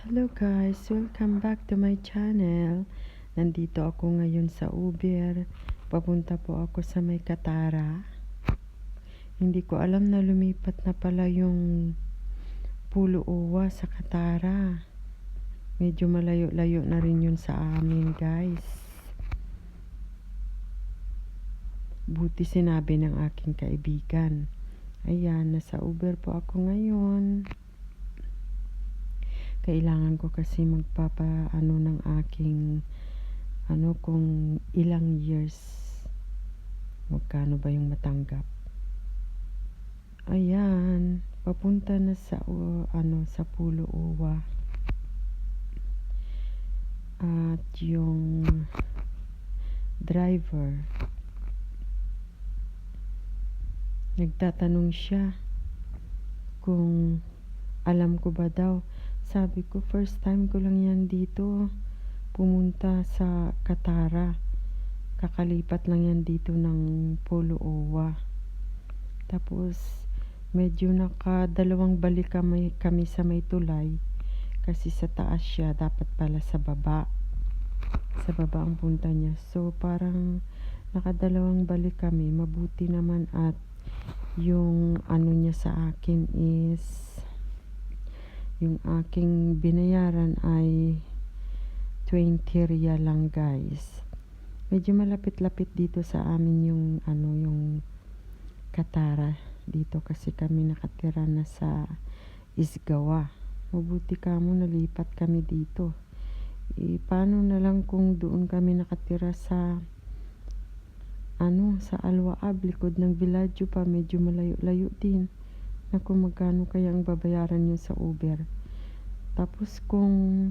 Hello guys, welcome back to my channel. Nandito ako ngayon sa Uber. Papunta po ako sa may Katara. Hindi ko alam na lumipat na pala yung Pulo Uwa sa Katara. Medyo malayo-layo na rin yun sa amin guys. Buti sinabi ng aking kaibigan. Ayan, nasa Uber po ako ngayon kailangan ko kasi magpapa ano ng aking ano kung ilang years magkano ba yung matanggap. Ayan papunta na sa uh, ano sa Pulo Uwa. At yung driver nagtatanong siya kung alam ko ba daw sabi ko, first time ko lang yan dito. Pumunta sa Katara. Kakalipat lang yan dito ng Polo Owa. Tapos, medyo nakadalawang balik kami, kami sa may tulay. Kasi sa taas siya, dapat pala sa baba. Sa baba ang punta niya. So, parang nakadalawang balik kami. Mabuti naman at yung ano niya sa akin is yung aking binayaran ay 20 real lang guys. Medyo malapit-lapit dito sa amin yung ano yung Katara. Dito kasi kami nakatira na sa Isgawa. Mabuti ka mo nalipat kami dito. E, paano na lang kung doon kami nakatira sa ano sa Alwaab? Likod ng Villaggio pa medyo malayo-layo din na kung magkano kaya ang babayaran nyo sa Uber. Tapos kung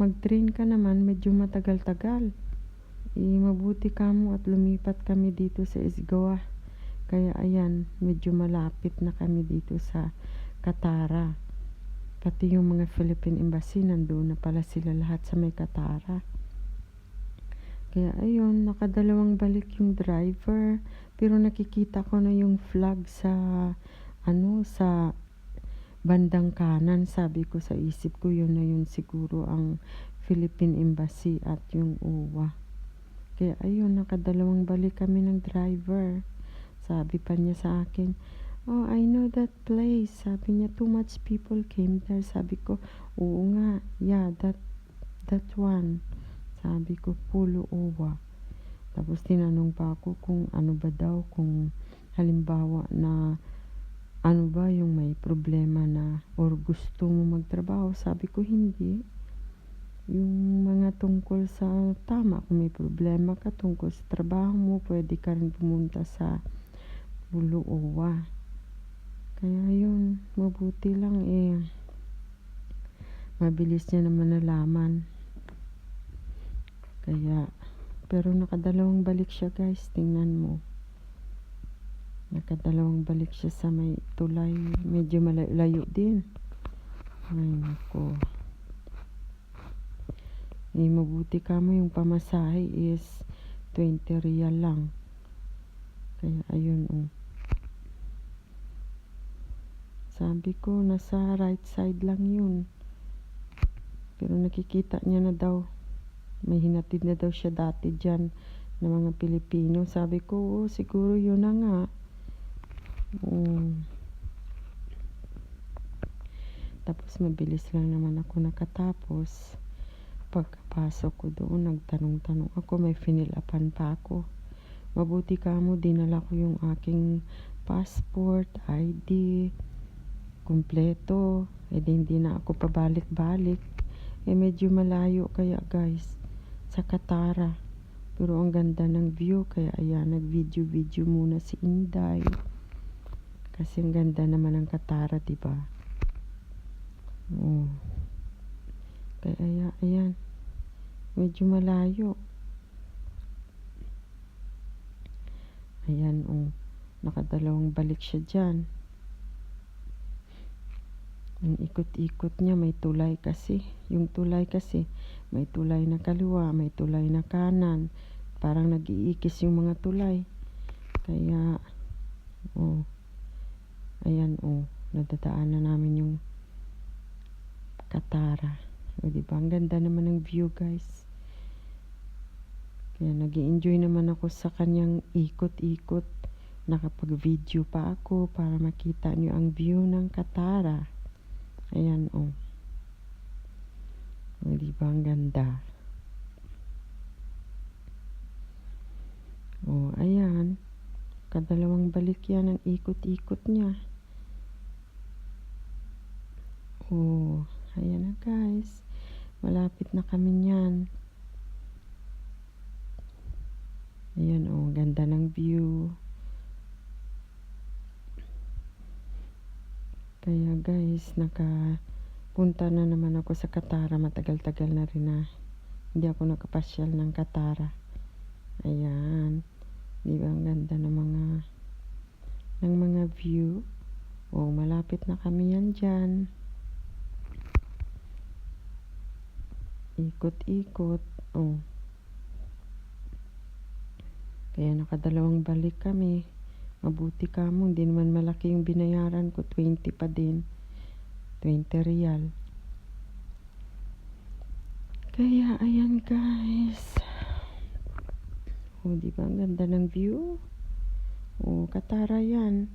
mag-train ka naman, medyo matagal-tagal. E, mabuti ka mo at lumipat kami dito sa Isgawa. Kaya ayan, medyo malapit na kami dito sa Katara. Pati yung mga Philippine Embassy, nandoon na pala sila lahat sa may Katara. Kaya ayun, nakadalawang balik yung driver. Pero nakikita ko na yung flag sa ano sa bandang kanan sabi ko sa isip ko yun na yun siguro ang Philippine Embassy at yung UWA kaya ayun nakadalawang balik kami ng driver. Sabi pa niya sa akin oh I know that place. Sabi niya too much people came there. Sabi ko oo nga yeah that that one. Sabi ko pulo uwa tapos tinanong pa ako kung ano ba daw kung halimbawa na ano ba yung may problema na or gusto mo magtrabaho? Sabi ko hindi. Yung mga tungkol sa tama kung may problema ka tungkol sa trabaho mo pwede ka rin pumunta sa Buluowa. Kaya yun mabuti lang eh. Mabilis niya naman nalaman. Kaya pero nakadalawang balik siya guys. Tingnan mo nakadalawang balik siya sa may tulay. Medyo malayo din. Ay nako. Eh mabuti ka mo yung pamasahe is 20 real lang. Kaya ayun oh. Sabi ko nasa right side lang yun. Pero nakikita niya na daw. May hinatid na daw siya dati dyan ng mga Pilipino. Sabi ko oh, siguro yun na nga Mm. Tapos mabilis lang naman ako nakatapos. Pagkapasok ko doon, nagtanong-tanong ako, may finilapan pa ako. Mabuti ka mo, dinala ko yung aking passport, ID, kumpleto. E di hindi na ako pabalik-balik. Eh medyo malayo kaya guys, sa Katara. Pero ang ganda ng view, kaya ayan, nag-video-video muna si Inday. Kasi ang ganda naman ng Katara, 'di ba? Oh. Kaya ayan. Medyo malayo. Ayan, oh. Nakadalawang balik siya diyan. Ang ikot-ikot niya may tulay kasi. Yung tulay kasi may tulay na kaliwa, may tulay na kanan. Parang nag-iikis yung mga tulay. Kaya oh Ayan, oh. Nadadaan na namin yung Katara. O, diba? Ang ganda naman ng view, guys. Kaya nag enjoy naman ako sa kanyang ikot-ikot. Nakapag-video pa ako para makita nyo ang view ng Katara. Ayan, oh. O, diba? Ang ganda. O, ayan. Kadalawang balik yan ang ikot-ikot niya. Oh, ayan na guys. Malapit na kami niyan. Ayan oh, ganda ng view. Kaya guys, nakapunta na naman ako sa Katara. Matagal-tagal na rin na hindi ako nakapasyal ng Katara. Ayan. Di ba ang ganda ng mga ng mga view? Oh, malapit na kami yan dyan. Ikot-ikot. Oh. Kaya nakadalawang balik kami. Mabuti ka mo hindi naman malaki yung binayaran ko. 20 pa din. 20 real. Kaya ayan guys. Oh di ba? Ang ganda ng view. Oh katara yan.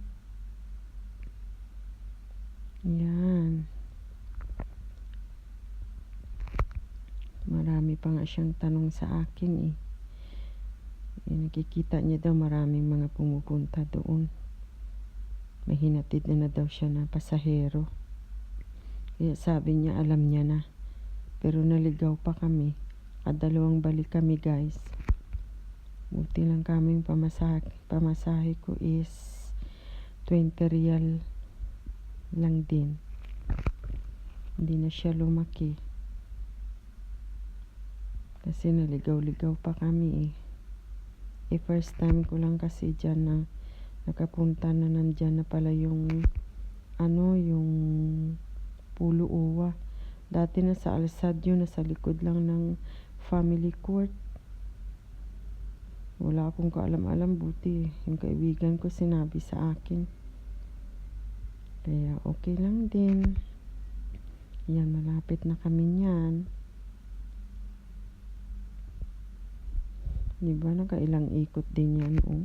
Yan Marami pa nga siyang tanong sa akin eh. eh nakikita niya daw maraming mga pumupunta doon. May hinatid na na daw siya na pasahero. Kaya sabi niya alam niya na. Pero naligaw pa kami. Kadalawang balik kami guys. Buti lang kaming pamasahe, pamasahe ko is 20 real lang din. Hindi na siya lumaki. Kasi naligaw-ligaw pa kami eh. Eh first time ko lang kasi dyan na nakapunta na nandyan na pala yung ano yung pulo uwa. Dati na sa Alsad yun, nasa likod lang ng family court. Wala akong kaalam-alam buti. Yung kaibigan ko sinabi sa akin. Kaya okay lang din. Yan, malapit na kami niyan. Di ba? Nakailang ikot din yan, oh.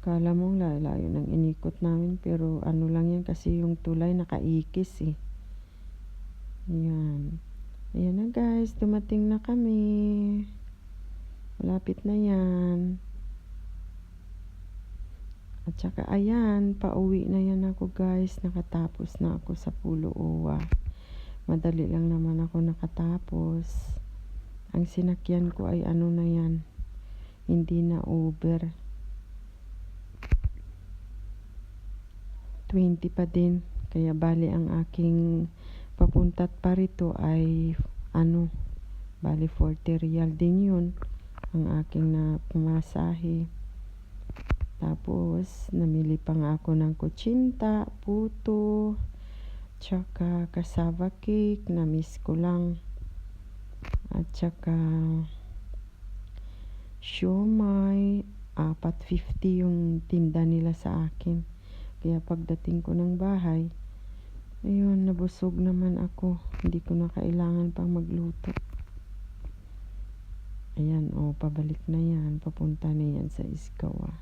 Kala mong lalayo ng inikot namin, pero ano lang yan kasi yung tulay nakaikis, eh. Yan. Ayan na guys, dumating na kami. Malapit na yan. At saka ayan, pauwi na yan ako guys. Nakatapos na ako sa Pulo Owa. Madali lang naman ako nakatapos ang sinakyan ko ay ano na yan? Hindi na over. 20 pa din. Kaya bali ang aking papuntat pa rito ay ano? Bali 40 real din yun. Ang aking na pumasahe tapos namili pa nga ako ng kutsinta puto tsaka cassava cake na miss ko lang at saka siomay 4.50 yung tinda nila sa akin. Kaya pagdating ko ng bahay ayun nabusog naman ako. Hindi ko na kailangan pang magluto. Ayan o oh, pabalik na yan. Papunta na yan sa Iskawa.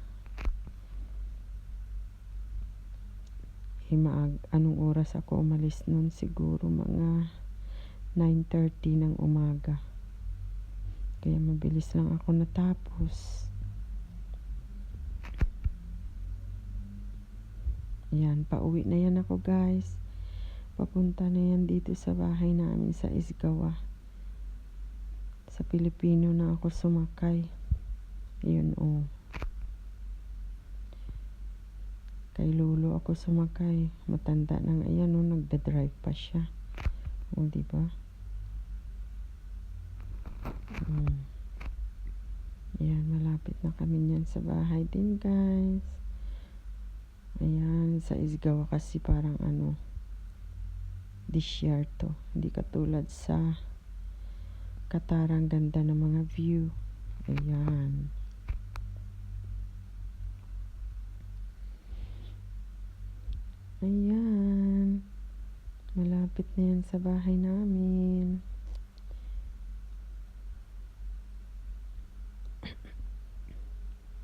Eh, maag, anong oras ako umalis nun? Siguro mga 9.30 ng umaga. Kaya mabilis lang ako natapos. Yan, pauwi na yan ako guys. Papunta na yan dito sa bahay namin sa Isgawa. Sa Pilipino na ako sumakay. Yun oh. Kay Lolo ako sumakay. Matanda na nga yan oh, nagda-drive pa siya. Oh, di ba? Hmm. Ayan, malapit na kami niyan sa bahay din, guys. Ayan, sa Isgawa kasi parang ano, disyerto. Hindi katulad sa Katarang ganda ng mga view. Ayan. Ayan. Malapit na yan sa bahay namin.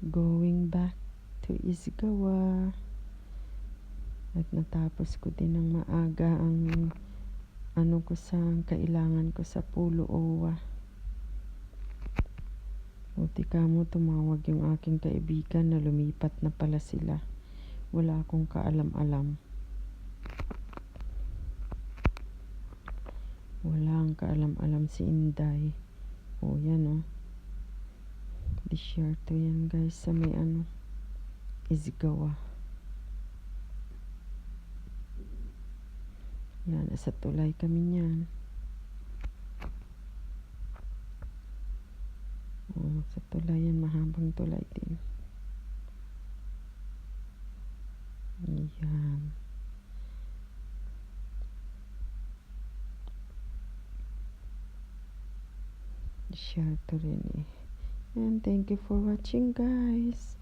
Going back to Isgawa. At natapos ko din ng maaga ang ano ko sa kailangan ko sa Pulo Owa. Buti ka mo tumawag yung aking kaibigan na lumipat na pala sila. Wala akong kaalam-alam. Wala ang kaalam-alam si Inday. O yan o. Disyerto yan guys sa may ano. Isgawa. Yan, nasa tulay kami niyan. Oh, sa tulay yan, mahabang tulay din. Yan. To rin eh. And thank you for watching guys.